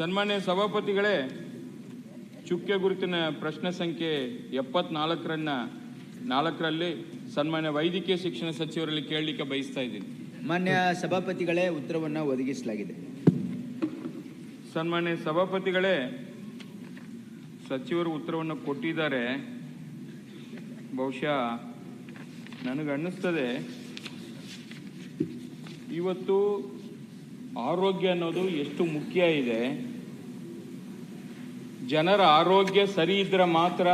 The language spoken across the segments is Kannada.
ಸನ್ಮಾನ್ಯ ಸಭಾಪತಿಗಳೇ ಚುಕ್ಕೆ ಗುರುತಿನ ಪ್ರಶ್ನೆ ಸಂಖ್ಯೆ ಎಪ್ಪತ್ನಾಲ್ಕರನ್ನ ನಾಲ್ಕರಲ್ಲಿ ಸನ್ಮಾನ್ಯ ವೈದ್ಯಕೀಯ ಶಿಕ್ಷಣ ಸಚಿವರಲ್ಲಿ ಕೇಳಲಿಕ್ಕೆ ಬಯಸ್ತಾ ಇದ್ದೀನಿ. ಮಾನ್ಯ ಸಭಾಪತಿಗಳೇ ಉತ್ತರವನ್ನು ಒದಗಿಸಲಾಗಿದೆ. ಸನ್ಮಾನ್ಯ ಸಭಾಪತಿಗಳೇ ಸಚಿವರು ಉತ್ತರವನ್ನು ಕೊಟ್ಟಿದ್ದಾರೆ. ಬಹುಶಃ ನನಗೆ ಅನ್ನಿಸ್ತದೆ ಇವತ್ತು ಆರೋಗ್ಯ ಅನ್ನೋದು ಎಷ್ಟು ಮುಖ್ಯ ಇದೆ? ಜನರ ಆರೋಗ್ಯ ಸರಿ ಇದ್ರೆ ಮಾತ್ರ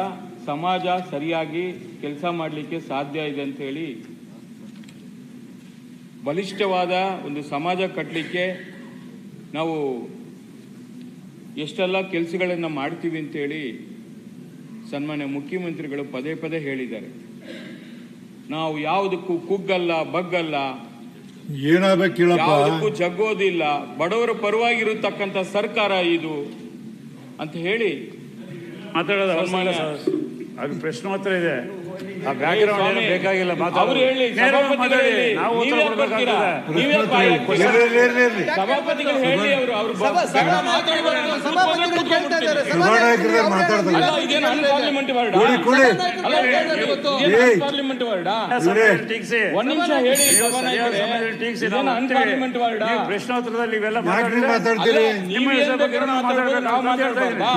ಸಮಾಜ ಸರಿಯಾಗಿ ಕೆಲಸ ಮಾಡಲಿಕ್ಕೆ ಸಾಧ್ಯ ಇದೆ ಅಂತ ಹೇಳಿ ಬಲಿಷ್ಠವಾದ ಒಂದು ಸಮಾಜ ಕಟ್ಟಲಿಕ್ಕೆ ನಾವು ಎಷ್ಟೆಲ್ಲ ಕೆಲಸಗಳನ್ನು ಮಾಡ್ತೀವಿ ಅಂತೇಳಿ ಸನ್ಮಾನ್ಯ ಮುಖ್ಯಮಂತ್ರಿಗಳು ಪದೇ ಪದೇ ಹೇಳಿದ್ದಾರೆ. ನಾವು ಯಾವುದಕ್ಕೂ ಕುಗ್ಗಲ್ಲ, ಬಗ್ಗಲ್ಲ ಏನಾಗ್ಬೇಕು ಕೇಳಪ್ಪ? ಯಾವುದಕ್ಕೂ ಜಗ್ಗೋದಿಲ್ಲ. ಬಡವರ ಪರವಾಗಿರತಕ್ಕಂಥ ಸರ್ಕಾರ ಇದು ಅಂತ ಹೇಳಿ. ಮಾತಾಡೋದು ಸರ್. ಅದು ಪ್ರಶ್ನೋತ್ತರ ಇದೆ. ಆ ಬ್ಯಾಕ್ಗ್ರೌಂಡ್ ಏನು ಬೇಕಾಗಿಲ್ಲ ಅವ್ರು ಹೇಳಿ ಸಭಾಪತಿಗಳು ಹೇಳಿ. ಅವರು ವರ್ಡ್ ವರ್ಡ್. ಒಂದ್ ನಿಮಿಷ ಹೇಳಿ ವರ್ಡ್ ಪ್ರಶ್ನೋತ್ತರದಲ್ಲಿ ಇವೆಲ್ಲ ಮಾತಾಡ್ತೀರಿ? ನಿಮ್ಮ ನೀವು ಮಾತಾಡ್ತಾ.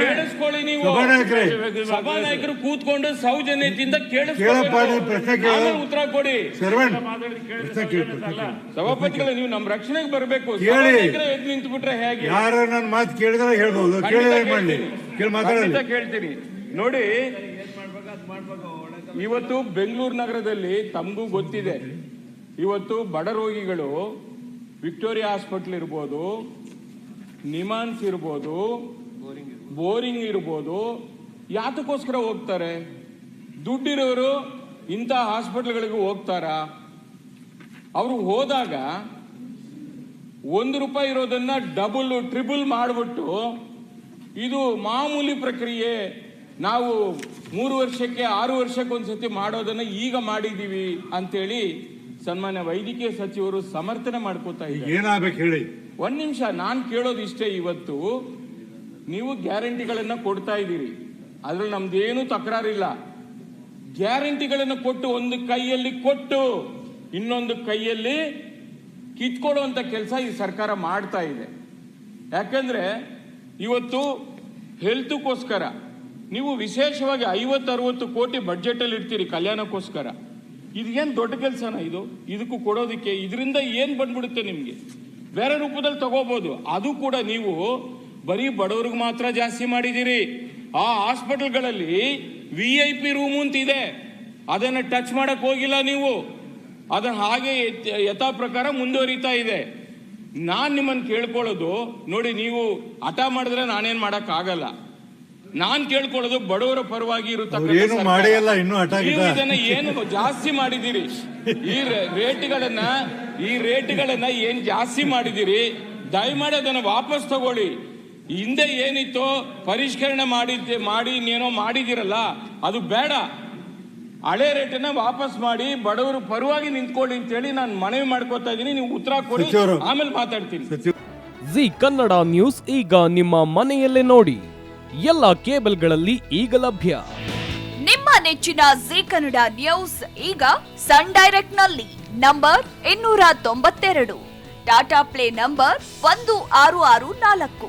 ಕೇಳಿಸ್ಕೊಳ್ಳಿ ನೀವು. ಸಭಾನಾಯಕರೇ ಕೂತ್ಕೊಂಡು ಸೌಜನ್ಯದಿಂದ ಕೇಳಿ. ಉತ್ತರ ಕೊಡಿ. ಸಭಾಪತಿಗಳು ನೀವು ನಮ್ಮ ರಕ್ಷಣೆಗೆ ಬರಬೇಕು. ಎದ್ದು ನಿಂತು ಬಿಟ್ರೆ ಹೇಗೆ? ಯಾರು ನನ್ನ ಮಾತು ಕೇಳಿದ್ರೆ ಹೇಳ್ಬೋದು. ಕೇಳ್ತೀನಿ. ನೋಡಿ ಇವತ್ತು ಬೆಂಗಳೂರು ನಗರದಲ್ಲಿ ತಮಗೂ ಗೊತ್ತಿದೆ. ಇವತ್ತು ಬಡ ರೋಗಿಗಳು ವಿಕ್ಟೋರಿಯಾ ಹಾಸ್ಪಿಟಲ್ ಇರ್ಬೋದು ನಿಮಾನ್ಸ್ ಇರ್ಬೋದು ಬೋರಿಂಗ್ ಇರ್ಬೋದು ಯಾತಕ್ಕೋಸ್ಕರ ಹೋಗ್ತಾರೆ? ದುಡ್ಡಿರೋರು ಇಂಥ ಹಾಸ್ಪಿಟ್ಲ್ಗಳಿಗೂ ಹೋಗ್ತಾರಾ? ಅವರು ಹೋದಾಗ ಒಂದು ರೂಪಾಯಿ ಇರೋದನ್ನ ಡಬಲ್ ಟ್ರಿಬಲ್ ಮಾಡಿಬಿಟ್ಟು ಇದು ಮಾಮೂಲಿ ಪ್ರಕ್ರಿಯೆ. ನಾವು ಮೂರು ವರ್ಷಕ್ಕೆ ಆರು ವರ್ಷಕ್ಕೆ ಒಂದ್ಸತಿ ಮಾಡೋದನ್ನ ಈಗ ಮಾಡಿದೀವಿ ಅಂತೇಳಿ ಸನ್ಮಾನ್ಯ ವೈದ್ಯಕೀಯ ಸಚಿವರು ಸಮರ್ಥನೆ ಮಾಡ್ಕೋತಾ ಇದ್ದಾರೆ. ಏನಾಗ್ಬೇಕು ಹೇಳಿ? ಒಂದ್ ನಿಮಿಷ ನಾನು ಕೇಳೋದು ಇಷ್ಟೇ ಇವತ್ತು. ನೀವು ಗ್ಯಾರಂಟಿಗಳನ್ನ ಕೊಡ್ತಾ ಇದ್ದೀರಿ. ಅದ್ರಲ್ಲಿ ನಮ್ದೇನು ತಕರಾರಿಲ್ಲ. ಗ್ಯಾರಂಟಿಗಳನ್ನು ಕೊಟ್ಟು ಒಂದು ಕೈಯಲ್ಲಿ ಕೊಟ್ಟು ಇನ್ನೊಂದು ಕೈಯಲ್ಲಿ ಕಿತ್ಕೊಳ್ಳುವಂತ ಕೆಲಸ ಈ ಸರ್ಕಾರ ಮಾಡ್ತಾ ಇದೆ. ಯಾಕಂದ್ರೆ ಇವತ್ತು ಹೆಲ್ತ್ಗೋಸ್ಕರ, ನೀವು ವಿಶೇಷವಾಗಿ ಐವತ್ತು ಅರವತ್ತು ಕೋಟಿ ಬಡ್ಜೆಟ್ ಅಲ್ಲಿ ಇಡ್ತೀರಿ ಕಲ್ಯಾಣಕ್ಕೋಸ್ಕರ. ಇದು ಏನ್ ದೊಡ್ಡ ಕೆಲಸನ ಇದು? ಇದಕ್ಕೂ ಕೊಡೋದಕ್ಕೆ, ಇದರಿಂದ ಏನ್ ಬಂದ್ಬಿಡುತ್ತೆ ನಿಮ್ಗೆ? ಬೇರೆ ರೂಪದಲ್ಲಿ ತಗೋಬಹುದು ಅದು ಕೂಡ ನೀವು ಬರೀ ಬಡವ್ರಿಗೆ ಮಾತ್ರ ಜಾಸ್ತಿ ಮಾಡಿದ್ದೀರಿ. ಆ ಹಾಸ್ಪಿಟಲ್ಗಳಲ್ಲಿ ವಿ ಐ ಪಿ ರೂಮ್ ಅಂತ ಇದೆ ಅದನ್ನ ಟಚ್ ಮಾಡಕ್ ಹೋಗಿಲ್ಲ ನೀವು. ಅದನ್ನ ಹಾಗೆ ಯಥ್- ಪ್ರಕಾರ ಮುಂದುವರಿತಾ ಇದೆ. ನಾನ್ ನಿಮ್ಮನ್ನು ಕೇಳ್ಕೊಳ್ಳೋದು ನೋಡಿ ನೀವು ಹಠ ಮಾಡಿದ್ರೆ ನಾನೇನ್ ಮಾಡಕ್ ಆಗಲ್ಲ ನಾನ್ ಕೇಳ್ಕೊಳ್ಳೋದು ಬಡವರ ಪರವಾಗಿ. ಇದನ್ನ ಏನು ಜಾಸ್ತಿ ಮಾಡಿದಿರಿ ಈ ರೇಟ್ಗಳನ್ನ ಈ ರೇಟ್ಗಳನ್ನ ಏನ್ ಜಾಸ್ತಿ ಮಾಡಿದಿರಿ ದಯಮಾಡಿ ಅದನ್ನ ವಾಪಸ್ ತಗೊಳ್ಳಿ. ಹಿಂದೆ ಏನಿತ್ತು ಪರಿಷ್ಕರಣೆ ಮಾಡಿದ್ದೆ ಮಾಡಿ ಇನ್ನೇನೋ ಮಾಡಿದಿರಲ್ಲ ಅದು ಬೇಡ. ಹಳೆ ರೇಟನ್ನ ವಾಪಸ್ ಮಾಡಿ ಬಡವರು ಪರವಾಗಿ ನಿಂತ್ಕೊಳ್ಳಿ ಅಂತೇಳಿ ನಾನು ಮನವಿ ಮಾಡ್ಕೋತಾ ಇದ್ದೀನಿ. ನೀವು ಉತ್ತರ ಕೊಡಿ. ಆಮೇಲೆ ಮಾತಾಡ್ತೀನಿ. ಸಚಿವ ಜಿ ಕನ್ನಡ ನ್ಯೂಸ್ ಈಗ ನಿಮ್ಮ ಮನೆಯಲ್ಲೇ ನೋಡಿ. ಎಲ್ಲ ಕೇಬಲ್ಗಳಲ್ಲಿ ಈಗ ಲಭ್ಯ. ನಿಮ್ಮ ನೆಚ್ಚಿನ ಜಿ ಕನ್ನಡ ನ್ಯೂಸ್ ಈಗ ಸನ್ ಡೈರೆಕ್ಟ್ನಲ್ಲಿ ನಂಬರ್ ಇನ್ನೂರ ತೊಂಬತ್ತೆರಡು. ಟಾಟಾ ಪ್ಲೇ ನಂಬರ್ ಒಂದು ಆರು ಆರು ನಾಲ್ಕು.